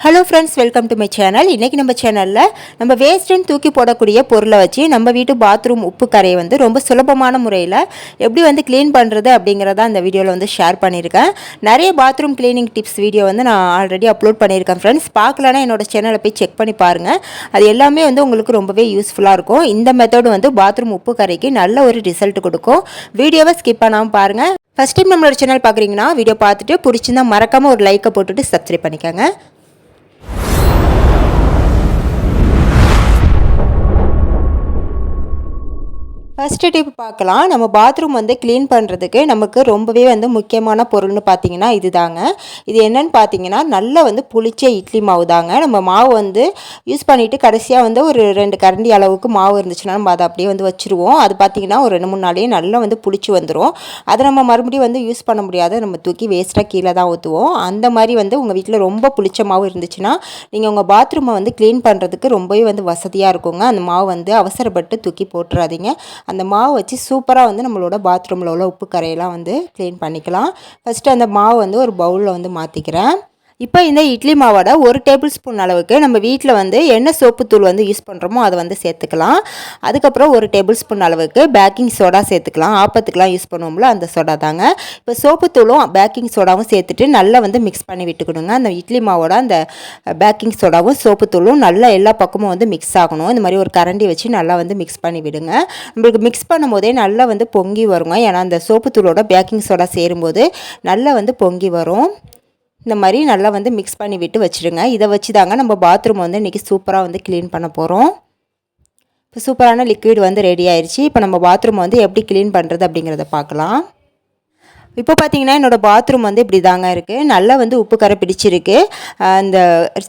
Hello friends welcome to my channel இன்றைக்கி நம்ம சேனலில் நம்ம வேஸ்ட்டுன்னு தூக்கி போடக்கூடிய பொருளை வச்சு நம்ம வீட்டு பாத்ரூம் உப்பு கரையை வந்து ரொம்ப சுலபமான முறையில் எப்படி வந்து க்ளீன் பண்ணுறது அப்படிங்கிறத அந்த வீடியோவில் வந்து ஷேர் பண்ணியிருக்கேன். நிறைய பாத்ரூம் க்ளீனிங் டிப்ஸ் வீடியோ வந்து நான் ஆல்ரெடி அப்லோட் பண்ணியிருக்கேன் ஃப்ரெண்ட்ஸ் பார்க்கலன்னா என்னோட சேனலை போய் செக் பண்ணி பாருங்கள் அது எல்லாமே வந்து உங்களுக்கு ரொம்பவே யூஸ்ஃபுல்லாக இருக்கும். இந்த மெத்தடு வந்து பாத்ரூம் உப்பு கரைக்கு நல்ல ஒரு ரிசல்ட் கொடுக்கும். வீடியோவை ஸ்கிப் பண்ணாமல் பாருங்கள் ஃபஸ்ட் டைம் நம்மளோட சேனல் பார்க்குறீங்கன்னா வீடியோ பார்த்துட்டு பிடிச்சிருந்தா மறக்காமல் ஒரு லைக்கை போட்டுட்டு சப்ஸ்கிரைப் பண்ணிக்கோங்க. ஃபஸ்ட்டு டிப் பார்க்கலாம். நம்ம பாத்ரூம் வந்து க்ளீன் பண்ணுறதுக்கு நமக்கு ரொம்பவே வந்து முக்கியமான பொருள்னு பார்த்தீங்கன்னா இதுதாங்க. இது என்னன்னு பார்த்தீங்கன்னா நல்லா வந்து புளிச்ச இட்லி மாவு தாங்க. நம்ம மாவு வந்து யூஸ் பண்ணிவிட்டு கடைசியாக வந்து ஒரு ரெண்டு கரண்டி அளவுக்கு மாவு இருந்துச்சுன்னா நம்ம அதை அப்படியே வந்து வச்சுருவோம். அது பார்த்தீங்கன்னா ஒரு ரெண்டு மூணு நாளையே நல்லா வந்து புளிச்சு வந்துடும் அதை நம்ம மறுபடியும் வந்து யூஸ் பண்ண முடியாத. நம்ம தூக்கி வேஸ்ட்டாக கீழே தான் ஊற்றுவோம் அந்த மாதிரி வந்து உங்கள் வீட்டில் ரொம்ப புளிச்ச மாவு இருந்துச்சுன்னா நீங்கள் உங்கள் பாத்ரூமை வந்து க்ளீன் பண்ணுறதுக்கு ரொம்பவே வந்து வசதியாக இருக்குங்க. அந்த மாவு வந்து அவசரப்பட்டு தூக்கி போட்டுறாதீங்க. அந்த மாவு வச்சு சூப்பராக வந்து நம்மளோட பாத்ரூமில் உள்ள உப்பு கரையெல்லாம் வந்து க்ளீன் பண்ணிக்கலாம். ஃபஸ்ட்டு அந்த மாவு வந்து ஒரு பவுலில் வந்து மாற்றிக்கிறேன் இப்போ இந்த இட்லி மாவோட ஒரு டேபிள் ஸ்பூன் அளவுக்கு நம்ம வீட்டில் வந்து என்ன சோப்புத்தூள் வந்து யூஸ் பண்ணுறோமோ அதை வந்து சேர்த்துக்கலாம். அதுக்கப்புறம் ஒரு டேபிள் ஸ்பூன் அளவுக்கு பேக்கிங் சோடா சேர்த்துக்கலாம். ஆப்பத்துக்கெலாம் யூஸ் பண்ணுவோம்ல அந்த சோடா தாங்க. இப்போ சோப்புத்தூளும் பேக்கிங் சோடாவும் சேர்த்துட்டு நல்லா வந்து மிக்ஸ் பண்ணி விட்டுக்கணுங்க. அந்த இட்லி மாவோட அந்த பேக்கிங் சோடாவும் சோப்புத்தூளும் நல்லா எல்லா பக்கமும் வந்து மிக்ஸ் ஆகணும். இந்த மாதிரி ஒரு கரண்டி வச்சு நல்லா வந்து மிக்ஸ் பண்ணி விடுங்க. நம்மளுக்கு மிக்ஸ் பண்ணும்போதே நல்லா வந்து பொங்கி வருங்க. ஏன்னா அந்த சோப்புத்தூளோட பேக்கிங் சோடா சேரும்போது நல்லா வந்து பொங்கி வரும். இந்த மாதிரி நல்லா வந்து மிக்ஸ் பண்ணி விட்டு வச்சுடுங்க இதை வச்சு தாங்க நம்ம பாத்ரூம் வந்து இன்றைக்கி சூப்பராக வந்து க்ளீன் பண்ண போகிறோம் இப்போ சூப்பரான லிக்விட் வந்து ரெடி ஆயிடுச்சு இப்போ நம்ம பாத்ரூம் வந்து எப்படி க்ளீன் பண்ணுறது அப்படிங்கிறத பார்க்கலாம். இப்போ பார்த்தீங்கன்னா என்னோடய பாத்ரூம் வந்து இப்படி தாங்க இருக்குது நல்லா வந்து உப்பு கரை பிடிச்சிருக்கு. அந்த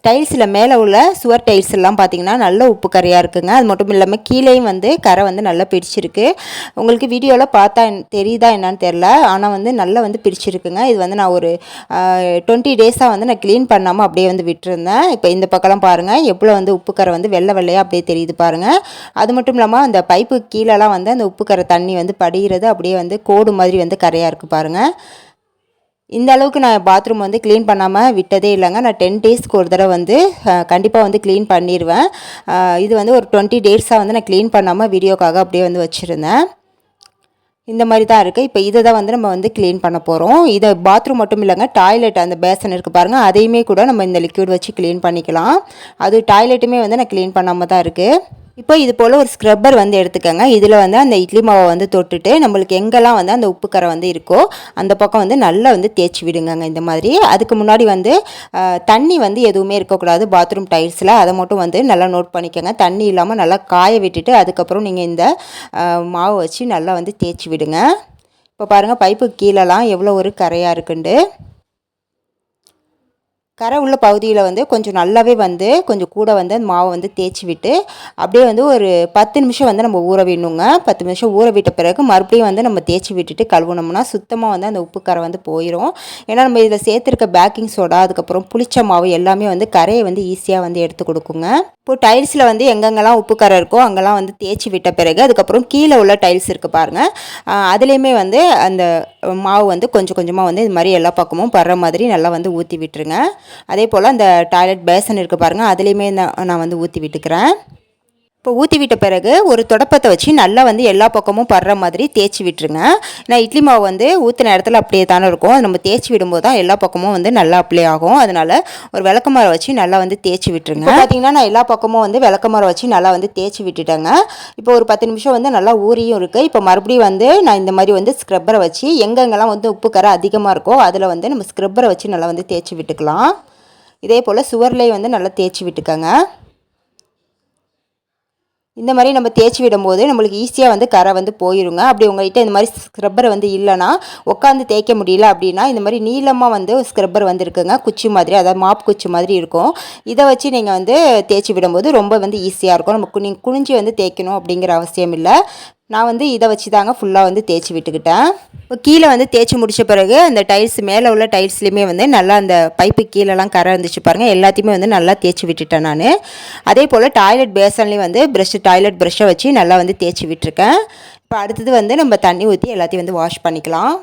டைல்ஸில் மேலே உள்ள சுவர் டைல்ஸ் எல்லாம் பார்த்தீங்கன்னா நல்ல உப்பு கரையாக இருக்குங்க. அது மட்டும் இல்லாமல் கீழேயும் வந்து கரை வந்து நல்லா பிடிச்சிருக்கு. உங்களுக்கு வீடியோவில் பார்த்தா தெரியுதா என்னன்னு தெரில ஆனால் வந்து நல்லா வந்து பிடிச்சிருக்குங்க. இது வந்து நான் ஒரு டுவெண்ட்டி டேஸாக வந்து நான் க்ளீன் பண்ணாமல் அப்படியே வந்து விட்டுருந்தேன். இப்போ இந்த பக்கம்லாம் பாருங்கள் எவ்வளோ வந்து உப்பு கரை வந்து வெள்ளை வெள்ளையாக அப்படியே தெரியுது பாருங்கள் அது மட்டும் இல்லாமல் அந்த பைப்பு கீழெல்லாம் வந்து அந்த உப்பு கரை தண்ணி வந்து படிகிறது அப்படியே வந்து கோடு மாதிரி வந்து கரையாக இருக்குது பாருங்கள் இந்த அளவுக்கு நான் பாத்ரூம் வந்து க்ளீன் பண்ணாமல் விட்டதே இல்லைங்க. நான் டென் டேஸ்க்கு ஒரு தடவை வந்து கண்டிப்பாக வந்து க்ளீன் பண்ணிடுவேன் இது வந்து ஒரு டுவெண்ட்டி டேஸாக வந்து நான் க்ளீன் பண்ணாமல் வீடியோக்காக அப்படியே வந்து வச்சுருந்தேன். இந்த மாதிரி தான் இருக்குது இப்போ இதை தான் வந்து நம்ம வந்து க்ளீன் பண்ண போகிறோம் இதை பாத்ரூம் மட்டும் இல்லைங்க டாய்லெட் அந்த பேசன் இருக்குது பாருங்கள் அதையுமே கூட நம்ம இந்த லிக்யூட் வச்சு க்ளீன் பண்ணிக்கலாம். அது டாய்லெட்டுமே வந்து நான் க்ளீன் பண்ணாமல் தான் இருக்குது இப்போ இது போல் ஒரு ஸ்க்ரப்பர் வந்து எடுத்துக்கோங்க. இதில் வந்து அந்த இட்லி மாவை வந்து தொட்டுட்டு நம்மளுக்கு எங்கெல்லாம் வந்து அந்த உப்பு கரை வந்து இருக்கோ அந்த பக்கம் வந்து நல்லா வந்து தேய்ச்சி விடுங்கங்க இந்த மாதிரி. அதுக்கு முன்னாடி வந்து தண்ணி வந்து எதுவுமே இருக்கக்கூடாது பாத்ரூம் டைல்ஸில் அதை மட்டும் வந்து நல்லா நோட் பண்ணிக்கோங்க. தண்ணி இல்லாமல் நல்லா காய விட்டுட்டு அதுக்கப்புறம் நீங்கள் இந்த மாவு வச்சு நல்லா வந்து தேய்ச்சி விடுங்க. இப்போ பாருங்கள் பைப்பு கீழேலாம் எவ்வளோ ஒரு கரையாக இருக்குண்டு. கரை உள்ள பகுதியில் வந்து கொஞ்சம் நல்லாவே வந்து கொஞ்சம் கூட வந்து அந்த மாவை வந்து தேய்ச்சி விட்டு அப்படியே வந்து ஒரு பத்து நிமிஷம் வந்து நம்ம ஊற விடணுங்க. பத்து நிமிஷம் ஊற விட்ட பிறகு மறுபடியும் வந்து நம்ம தேய்ச்சி விட்டுட்டு கழுவுனோம்னா சுத்தமாக வந்து அந்த உப்பு கரை வந்து போயிடும் ஏன்னா நம்ம இதில் சேர்த்துருக்க பேக்கிங் சோடா அதுக்கப்புறம் புளிச்ச மாவு எல்லாமே வந்து கரையை வந்து ஈஸியாக வந்து எடுத்து கொடுக்குங்க. இப்போ டைல்ஸில் வந்து எங்கெங்கெல்லாம் உப்பு கரை இருக்கோ அங்கெல்லாம் வந்து தேய்ச்சி விட்ட பிறகு அதுக்கப்புறம் கீழே உள்ள டைல்ஸ் இருக்குது பாருங்கள் அதுலேயுமே வந்து அந்த மாவு வந்து கொஞ்சம் கொஞ்சமாக வந்து இது மாதிரி எல்லா பக்கமும் படுற மாதிரி நல்லா வந்து ஊற்றி விட்டுருங்க. அதே போல் அந்த டாய்லெட் பேசன் இருக்குது பாருங்கள் அதுலேயுமே நான் வந்து ஊற்றி விட்டுக்கிறேன். இப்போ ஊற்றி விட்ட பிறகு ஒரு தொடப்பத்தை வச்சு நல்லா வந்து எல்லா பக்கமும் படுற மாதிரி தேய்ச்சி விட்டுருங்க. நான் இட்லி மாவு வந்து ஊற்றின இடத்துல அப்படியே தானே இருக்கும். அது நம்ம தேய்ச்சி விடும்போது தான் எல்லா பக்கமும் வந்து நல்லா அப்ளை ஆகும். அதனால் ஒரு விளக்கமரம் வச்சு நல்லா வந்து தேய்ச்சி விட்டுருங்க. பார்த்தீங்கன்னா நான் எல்லா பக்கமும் வந்து விளக்கமரம் வச்சு நல்லா வந்து தேய்ச்சி விட்டுட்டேங்க. இப்போ ஒரு பத்து நிமிஷம் வந்து நல்லா ஊறியும் இருக்குது இப்போ மறுபடியும் வந்து நான் இந்த மாதிரி வந்து ஸ்க்ரப்பரை வச்சு எங்கெங்கெல்லாம் வந்து உப்பு கரை அதிகமாக இருக்கோ அதில் வந்து நம்ம ஸ்க்ரப்பரை வச்சு நல்லா வந்து தேய்ச்சி விட்டுக்கலாம். இதே போல் சுவர்லேயே வந்து நல்லா தேய்ச்சி விட்டுக்கோங்க. இந்த மாதிரி நம்ம தேய்ச்சி விடும்போது நம்மளுக்கு ஈஸியாக வந்து கரை வந்து போயிருங்க. அப்படி உங்கள்கிட்ட இந்த மாதிரி ஸ்க்ரப்பர் வந்து இல்லைனா உட்காந்து தேய்க்க முடியல அப்படின்னா இந்த மாதிரி நீளமாக வந்து ஸ்க்ரப்பர் வந்து இருக்குங்க. குச்சி மாதிரி அதாவது மாப் குச்சி மாதிரி இருக்கும். இதை வச்சு நீங்கள் வந்து தேய்ச்சி விடும்போது ரொம்ப வந்து ஈஸியாக இருக்கும். நம்ம நீங்கள் குனிஞ்சி வந்து தேய்க்கணும் அப்படிங்கிற அவசியம் இல்லை. நான் வந்து இதை வச்சு தாங்க ஃபுல்லாக வந்து தேய்ச்சி விட்டுக்கிட்டேன். இப்போ கீழே வந்து தேய்ச்சி முடித்த பிறகு அந்த டைல்ஸ் மேலே உள்ள டைல்ஸ்லேயுமே வந்து நல்லா அந்த பைப்பு கீழெல்லாம் கரை இருந்துச்சு பாருங்கள் எல்லாத்தையுமே வந்து நல்லா தேய்ச்சி விட்டுட்டேன் நான். அதே போல் டாய்லெட் பேசன்லேயும் வந்து ப்ரெஷ் டாய்லெட் ப்ரெஷ்ஷை வச்சு நல்லா வந்து தேய்ச்சி விட்டுருக்கேன். இப்போ அடுத்தது வந்து நம்ம தண்ணி ஊற்றி எல்லாத்தையும் வந்து வாஷ் பண்ணிக்கலாம்.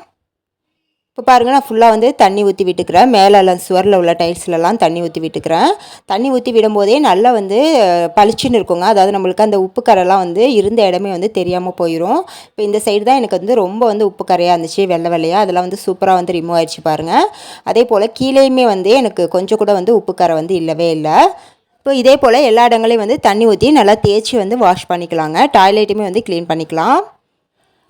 இப்போ பாருங்கள் நான் ஃபுல்லாக வந்து தண்ணி ஊற்றி விட்டுக்கிறேன். மேலெல்லாம் சுவரில் உள்ள டைல்ஸ்லலாம் தண்ணி ஊற்றி விட்டுக்கிறேன். தண்ணி ஊற்றி விடும்போதே நல்லா வந்து பளிச்சுன்னு இருக்குங்க. அதாவது நம்மளுக்கு அந்த உப்பு கரைலாம் வந்து இருந்த இடமே வந்து தெரியாமல் போயிடும் இப்போ இந்த சைடு தான் எனக்கு வந்து ரொம்ப வந்து உப்பு கரையாக இருந்துச்சு வெள்ளை வெள்ளையாக அதெல்லாம் வந்து சூப்பராக வந்து ரிமூவ் ஆயிடுச்சு பாருங்கள் அதே போல் கீழேயுமே வந்து எனக்கு கொஞ்சம் கூட வந்து உப்பு கரை வந்து இல்லவே இல்லை. இப்போ இதே போல் எல்லா இடங்களையும் வந்து தண்ணி ஊற்றி நல்லா தேய்ச்சி வந்து வாஷ் பண்ணிக்கலாங்க. டாய்லெட்டுமே வந்து க்ளீன் பண்ணிக்கலாம்.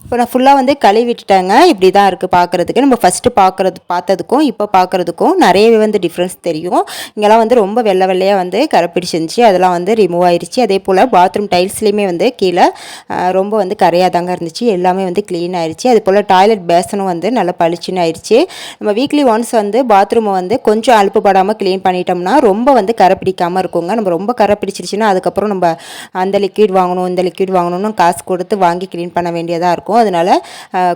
இப்போ நான் ஃபுல்லாக வந்து கழுவி விட்டுட்டேங்க இப்படி தான் இருக்குது பார்க்குறதுக்கு நம்ம ஃபஸ்ட்டு பார்க்குறது பார்த்ததுக்கும் இப்போ பார்க்குறதுக்கும் நிறையவே வந்து டிஃப்ரென்ஸ் தெரியும். இங்கெல்லாம் வந்து ரொம்ப வெள்ளை வெள்ளையாக வந்து கரை பிடிச்சிருந்துச்சி அதெல்லாம் வந்து ரிமூவ் ஆயிடுச்சு அதே போல் பாத்ரூம் டைல்ஸ்லேயுமே வந்து கீழே ரொம்ப வந்து கரையாக தாங்க இருந்துச்சு. எல்லாமே வந்து க்ளீன் ஆயிடுச்சு அதே போல் டாய்லெட் பேசனும் வந்து நல்லா பளிச்சுன்னு ஆயிடுச்சு நம்ம வீக்லி ஒன்ஸ் வந்து பாத்ரூமை வந்து கொஞ்சம் அலுப்புப்படாமல் க்ளீன் பண்ணிட்டோம்னா ரொம்ப வந்து கரை பிடிக்காமல் இருக்குங்க. நம்ம ரொம்ப கரை பிடிச்சிருச்சுன்னா அதுக்கப்புறம் நம்ம அந்த லிக்விட் வாங்கணும் இந்த லிக்விட் வாங்கணும்னு காசு கொடுத்து வாங்கி க்ளீன் பண்ண வேண்டியதாக இருக்கும். அதனால்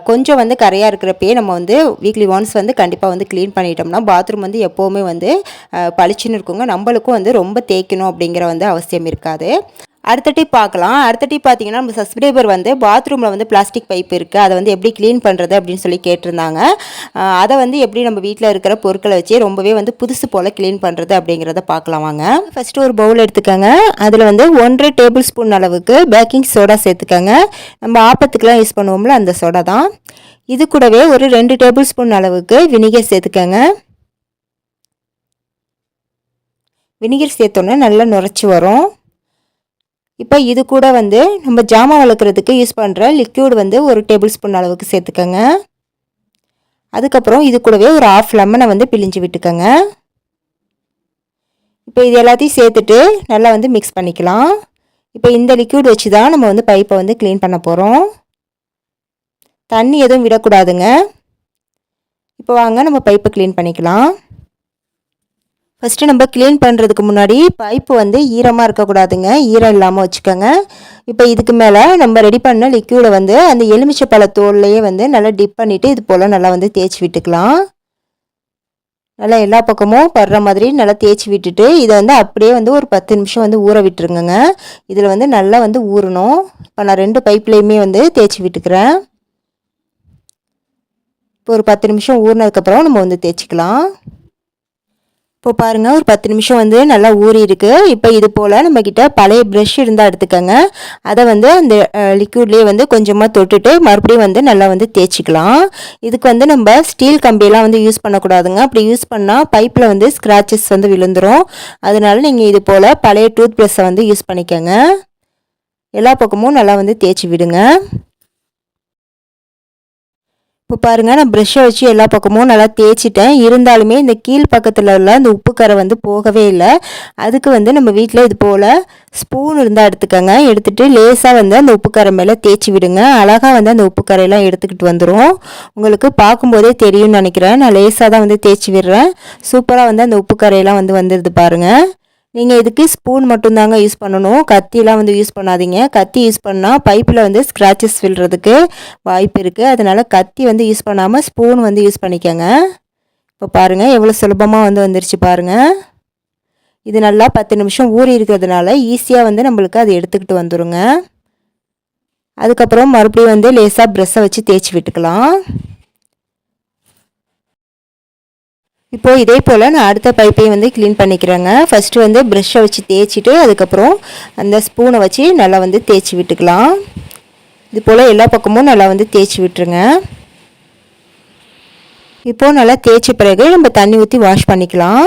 கொஞ்சம் வந்து கரையாக இருக்கிறப்பயே நம்ம வந்து வீக்லி ஒன்ஸ் வந்து கண்டிப்பாக வந்து க்ளீன் பண்ணிட்டோம்னா பாத்ரூம் வந்து எப்போவுமே வந்து பளிச்சுன்னு இருக்குங்க. நம்மளுக்கும் வந்து ரொம்ப தேய்க்கணும் அப்படிங்கிற வந்து அவசியம் இருக்காது. அடுத்த டிப் பார்க்கலாம். அடுத்த டிப் பார்த்தீங்கன்னா நம்ம சப்ஸ்கிரைபர் வந்து பாத்ரூமில் வந்து பிளாஸ்டிக் பைப் இருக்குது அதை வந்து எப்படி க்ளீன் பண்ணுறது அப்படின்னு சொல்லி கேட்டிருந்தாங்க. அதை வந்து எப்படி நம்ம வீட்டில் இருக்கிற பொருட்களை வச்சு ரொம்பவே வந்து புதுசு போல் க்ளீன் பண்ணுறது அப்படிங்கிறத பார்க்கலாம் வாங்க. ஃபஸ்ட்டு ஒரு பவுல் எடுத்துக்கோங்க. அதில் வந்து ஒன்றரை டேபிள் ஸ்பூன் அளவுக்கு பேக்கிங் சோடா சேர்த்துக்கோங்க. நம்ம ஆப்பத்துக்கெலாம் யூஸ் பண்ணுவோம்ல அந்த சோடா தான். இது கூடவே ஒரு ரெண்டு டேபிள் ஸ்பூன் அளவுக்கு வினிகர் சேர்த்துக்கோங்க. வினிகர் சேர்த்தோன்னே நல்லா நுரைச்சி வரும். இப்போ இது கூட வந்து நம்ம ஜாமான் வளர்க்குறதுக்கு யூஸ் பண்ணுற லிக்யூட் வந்து ஒரு டேபிள் ஸ்பூன் அளவுக்கு சேர்த்துக்கோங்க. அதுக்கப்புறம் இது கூடவே ஒரு ஆஃப் லெமனை வந்து பிழிஞ்சு விட்டுக்கோங்க. இப்போ இது எல்லாத்தையும் சேர்த்துட்டு நல்லா வந்து மிக்ஸ் பண்ணிக்கலாம். இப்போ இந்த லிக்யூட் வச்சு தான் நம்ம வந்து பைப்பை வந்து க்ளீன் பண்ண போகிறோம் தண்ணி எதுவும் விடக்கூடாதுங்க. இப்போ வாங்க நம்ம பைப்பை க்ளீன் பண்ணிக்கலாம். ஃபஸ்ட்டு நம்ம க்ளீன் பண்ணுறதுக்கு முன்னாடி பைப்பு வந்து ஈரமாக இருக்கக்கூடாதுங்க. ஈரம் இல்லாமல் வச்சுக்கோங்க. இப்போ இதுக்கு மேலே நம்ம ரெடி பண்ண லிக்யூடை வந்து அந்த எலுமிச்சை பழ தோல்லையே வந்து நல்லா டிப் பண்ணிவிட்டு இது போல் நல்லா வந்து தேய்ச்சி விட்டுக்கலாம். நல்லா எல்லா பக்கமும் படுற மாதிரி நல்லா தேய்ச்சி விட்டுட்டு இதை வந்து அப்படியே வந்து ஒரு பத்து நிமிஷம் வந்து ஊற விட்டுருங்கங்க. இதில் வந்து நல்லா வந்து ஊறணும். இப்போ நான் ரெண்டு பைப்லேயுமே வந்து தேய்ச்சி விட்டுக்கிறேன். இப்போ ஒரு பத்து நிமிஷம் ஊறினதுக்கப்புறம் நம்ம வந்து தேய்ச்சிக்கலாம். இப்போ பாருங்கள் ஒரு பத்து நிமிஷம் வந்து நல்லா ஊறி இருக்குது இப்போ இது போல் நம்மக்கிட்ட பழைய ப்ரெஷ் இருந்தால் எடுத்துக்கோங்க. அதை வந்து அந்த லிக்யூட்லேயே வந்து கொஞ்சமாக தொட்டுட்டு மறுபடியும் வந்து நல்லா வந்து தேய்ச்சிக்கலாம். இதுக்கு வந்து நம்ம ஸ்டீல் கம்பியெல்லாம் வந்து யூஸ் பண்ணக்கூடாதுங்க. அப்படி யூஸ் பண்ணால் பைப்பில் வந்து ஸ்க்ராச்சஸ் வந்து விழுந்துரும். அதனால நீங்கள் இது போல் பழைய டூத் ப்ரஷ்ஷை வந்து யூஸ் பண்ணிக்கோங்க. எல்லா பக்கமும் நல்லா வந்து தேய்ச்சி விடுங்க. இப்போ பாருங்கள் நான் ப்ரெஷ்ஷை வச்சு எல்லா பக்கமும் நல்லா தேய்ச்சிட்டேன். இருந்தாலுமே இந்த கீழ் பக்கத்தில் உள்ள அந்த உப்பு கரை வந்து போகவே இல்லை. அதுக்கு வந்து நம்ம வீட்டில் இது போல் ஸ்பூன் இருந்தால் எடுத்துக்கோங்க. எடுத்துகிட்டு லேசாக வந்து அந்த உப்பு கரை மேலே தேய்ச்சி விடுங்க. அழகாக வந்து அந்த உப்பு கரையெல்லாம் எடுத்துக்கிட்டு வந்துடும் உங்களுக்கு பார்க்கும்போதே தெரியும்னு நினைக்கிறேன். நான் லேசாக தான் வந்து தேய்ச்சி விடுறேன். சூப்பராக வந்து அந்த உப்பு கரையெல்லாம் வந்து வந்துடுது பாருங்கள் நீங்கள் இதுக்கு ஸ்பூன் மட்டும்தாங்க யூஸ் பண்ணணும். கத்திலாம் வந்து யூஸ் பண்ணாதீங்க. கத்தி யூஸ் பண்ணால் பைப்பில் வந்து ஸ்க்ராச்சஸ் விழுறதுக்கு வாய்ப்பு இருக்குது அதனால் கத்தி வந்து யூஸ் பண்ணாமல் ஸ்பூன் வந்து யூஸ் பண்ணிக்கோங்க. இப்போ பாருங்கள் எவ்வளோ சுலபமாக வந்து வந்துருச்சு பாருங்கள் இது நல்லா பத்து நிமிஷம் ஊறி இருக்கிறதுனால ஈஸியாக வந்து நம்மளுக்கு அது எடுத்துக்கிட்டு வந்துருங்க. அதுக்கப்புறம் மறுபடியும் வந்து லேசாக ப்ரெஷ்ஷை வச்சு தேய்ச்சி விட்டுக்கலாம். இப்போது இதே போல் நான் அடுத்த பைப்பையும் வந்து க்ளீன் பண்ணிக்கிறேங்க. ஃபஸ்ட்டு வந்து ப்ரெஷ்ஷை வச்சு தேய்ச்சிட்டு அதுக்கப்புறம் அந்த ஸ்பூனை வச்சு நல்லா வந்து தேய்ச்சி விட்டுக்கலாம். இது போல் எல்லா பக்கமும் நல்லா வந்து தேய்ச்சி விட்டுருங்க. இப்போது நல்லா தேய்ச்ச பிறகு நம்ம தண்ணி ஊற்றி வாஷ் பண்ணிக்கலாம்.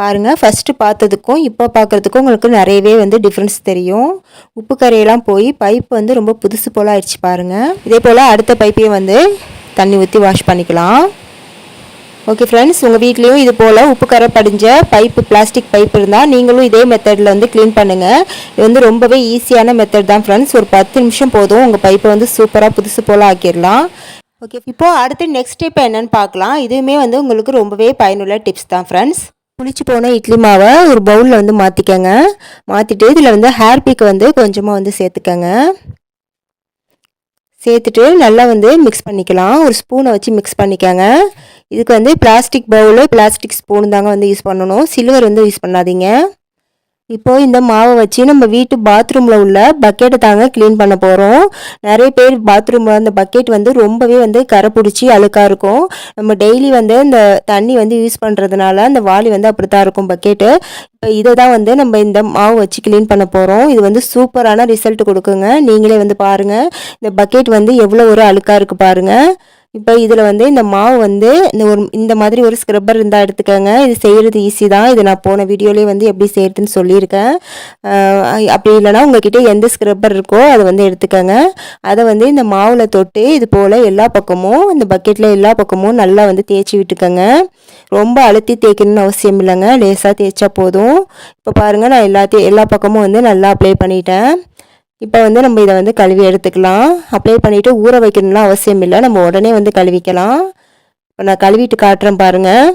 பாருங்கள் ஃபஸ்ட்டு பார்த்ததுக்கும் இப்போ பார்க்குறதுக்கும் உங்களுக்கு நிறையவே வந்து டிஃப்ரென்ஸ் தெரியும். உப்பு கரையெல்லாம் போய் பைப் வந்து ரொம்ப புதுசு போல் ஆயிடுச்சு பாருங்கள் இதே போல் அடுத்த பைப்பையும் வந்து தண்ணி ஊற்றி வாஷ் பண்ணிக்கலாம். ஓகே ஃப்ரெண்ட்ஸ் உங்கள் வீட்லேயும் இது போல் உப்பு கரை படிஞ்ச பைப்பு பிளாஸ்டிக் பைப் இருந்தால் நீங்களும் இதே மெத்தடில் வந்து க்ளீன் பண்ணுங்கள் இது வந்து ரொம்பவே ஈஸியான மெத்தட் தான் ஃப்ரெண்ட்ஸ் ஒரு பத்து நிமிஷம் போதும் உங்கள் பைப்பை வந்து சூப்பராக புதுசு போல் ஆக்கிடலாம். ஓகே இப்போது அடுத்து நெக்ஸ்ட் ஸ்டெப் என்னன்னு பார்க்கலாம். இதுவுமே வந்து உங்களுக்கு ரொம்பவே பயனுள்ள டிப்ஸ் தான் ஃப்ரெண்ட்ஸ் புளிச்சு போன இட்லி மாவை ஒரு பவுலில் வந்து மாற்றிக்கங்க மாற்றிட்டு இதில் வந்து ஹேர் பிக் வந்து கொஞ்சமாக வந்து சேர்த்துக்கங்க. சேர்த்துட்டு நல்லா வந்து மிக்ஸ் பண்ணிக்கலாம். ஒரு ஸ்பூனை வச்சு மிக்ஸ் பண்ணிக்கங்க. இதுக்கு வந்து பிளாஸ்டிக் பவுலு பிளாஸ்டிக் ஸ்பூன் தாங்க வந்து யூஸ் பண்ணணும். சில்வர் வந்து யூஸ் பண்ணாதீங்க. இப்போது இந்த மாவை வச்சு நம்ம வீட்டு பாத்ரூமில் உள்ள பக்கெட்டை தாங்க க்ளீன் பண்ண போகிறோம் நிறைய பேர் பாத்ரூமில் அந்த பக்கெட் வந்து ரொம்பவே வந்து கரை பிடிச்சி அழுக்காக இருக்கும். நம்ம டெய்லி வந்து இந்த தண்ணி வந்து யூஸ் பண்ணுறதுனால அந்த வாளி வந்து அப்படி தான் இருக்கும் பக்கெட்டு இப்போ இதை தான் வந்து நம்ம இந்த மாவு வச்சு க்ளீன் பண்ண போகிறோம் இது வந்து சூப்பரான ரிசல்ட் கொடுக்குங்க. நீங்களே வந்து பாருங்கள் இந்த பக்கெட் வந்து எவ்வளோ ஒரு அழுக்காக இருக்குது பாருங்கள் இப்போ இதில் வந்து இந்த மாவு வந்து இந்த ஒரு இந்த மாதிரி ஒரு ஸ்க்ரப்பர் இருந்தால் எடுத்துக்கோங்க. இது செய்கிறது ஈஸி தான். இது நான் போன வீடியோலேயே வந்து எப்படி செய்கிறதுன்னு சொல்லியிருக்கேன். அப்படி இல்லைனா உங்ககிட்ட எந்த ஸ்க்ரப்பர் இருக்கோ அதை வந்து எடுத்துக்கோங்க. அதை வந்து இந்த மாவில் தொட்டு இது போல் எல்லா பக்கமும் இந்த பக்கெட்டில் எல்லா பக்கமும் நல்லா வந்து தேய்ச்சி விட்டுக்கோங்க. ரொம்ப அழுத்தி தேய்க்கணும்னு அவசியம் இல்லைங்க. லேசாக தேய்ச்சா போதும். இப்போ பாருங்கள் நான் எல்லாத்தையும் எல்லா பக்கமும் வந்து நல்லா அப்ளை பண்ணிட்டேன். இப்போ வந்து நம்ம இதை வந்து கழுவி எடுத்துக்கலாம். அப்ளை பண்ணிவிட்டு ஊற வைக்கணும்லாம் அவசியம் இல்லை. நம்ம உடனே வந்து கழுவிக்கலாம். இப்போ நான் கழுவிட்டு காட்டுறேன் பாருங்கள்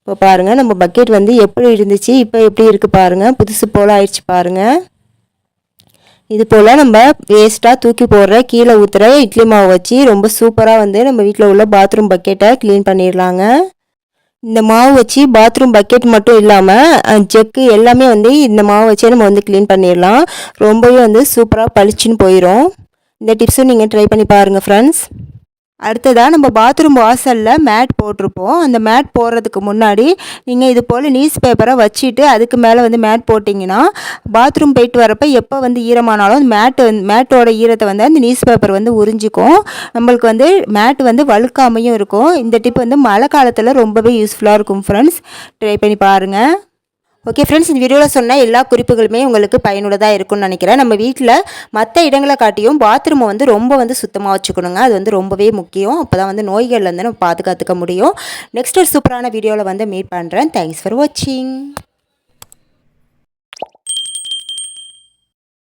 இப்போ பாருங்கள் நம்ம பக்கெட் வந்து எப்படி இருந்துச்சு இப்போ எப்படி இருக்குது பாருங்கள் புதுசு போல் ஆயிடுச்சு பாருங்கள் இது போல் நம்ம வேஸ்ட்டாக தூக்கி போடுற கீழே ஊற்றுற இட்லி மாவு வச்சு ரொம்ப சூப்பராக வந்து நம்ம வீட்டில் உள்ள பாத்ரூம் பக்கெட்டை க்ளீன் பண்ணிடலாங்க. இந்த மாவு வச்சு பாத்ரூம் பக்கெட் மட்டும் இல்லாமல் ஜெக்கு எல்லாமே வந்து இந்த மாவு வச்சே நம்ம வந்து க்ளீன் பண்ணிடலாம். ரொம்பவே வந்து சூப்பராக பளிச்சுன்னு போயிடும் இந்த டிப்ஸும் நீங்கள் ட்ரை பண்ணி பாருங்கள் ஃப்ரெண்ட்ஸ் அடுத்ததாக நம்ம பாத்ரூம் வாசலில் மேட் போட்டிருப்போம். அந்த மேட் போடுறதுக்கு முன்னாடி நீங்கள் இது போல் நியூஸ் பேப்பரை வச்சுட்டு அதுக்கு மேலே வந்து மேட் போட்டிங்கன்னா பாத்ரூம் போயிட்டு வரப்போ எப்போ வந்து ஈரமானாலும் அந்த மேட்டு வந்து மேட்டோட ஈரத்தை வந்து அந்த நியூஸ் பேப்பர் வந்து உறிஞ்சிக்கும். நம்மளுக்கு வந்து மேட் வந்து வழுக்காமையும் இருக்கும். இந்த டிப் வந்து மழை காலத்தில் ரொம்பவே யூஸ்ஃபுல்லாக இருக்கும் ஃப்ரெண்ட்ஸ் ட்ரை பண்ணி பாருங்கள் ஓகே ஃப்ரெண்ட்ஸ் இந்த வீடியோவில் சொன்ன எல்லா குறிப்புகளுமே உங்களுக்கு பயனுள்ளதாக இருக்கும்னு நினைக்கிறேன். நம்ம வீட்டில் மற்ற இடங்களை காட்டியும் பாத்ரூமை வந்து ரொம்ப வந்து சுத்தமாக வச்சுக்கணுங்க. அது வந்து ரொம்பவே முக்கியம். அப்போ தான் வந்து நோய்கள்லேருந்து நம்ம பாதுகாத்துக்க முடியும். நெக்ஸ்ட் ஒரு சூப்பரான வீடியோவில் வந்து மீட் பண்ணுறேன் தேங்க்ஸ் ஃபார் வாட்சிங்